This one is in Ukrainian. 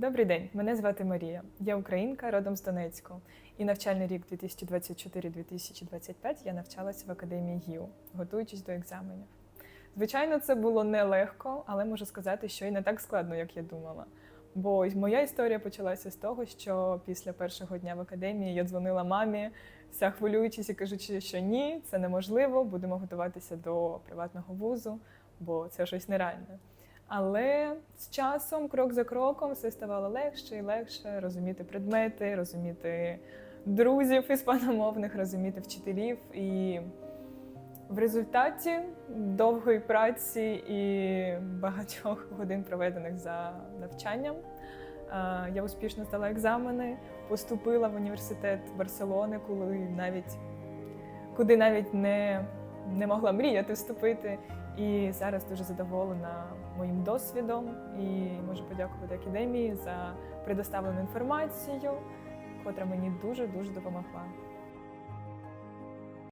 Добрий день, мене звати Марія. Я українка, родом з Донецьку. І навчальний рік 2024-2025 я навчалася в академії ГІУ, готуючись до екзаменів. Звичайно, це було нелегко, але можу сказати, що і не так складно, як я думала. Бо моя історія почалася з того, що після першого дня в академії я дзвонила мамі, вся хвилюючись і кажучи, що ні, це неможливо, будемо готуватися до приватного вузу, бо це щось нереальне. Але з часом, крок за кроком, все ставало легше і легше розуміти предмети, розуміти друзів іспаномовних, розуміти вчителів. І в результаті довгої праці і багатьох годин, проведених за навчанням, я успішно здала екзамени, поступила в університет Барселони, коли навіть куди навіть не, не могла мріяти вступити. І зараз дуже задоволена моїм досвідом і можу подякувати академії за предоставлену інформацію, котра мені дуже дуже допомогла.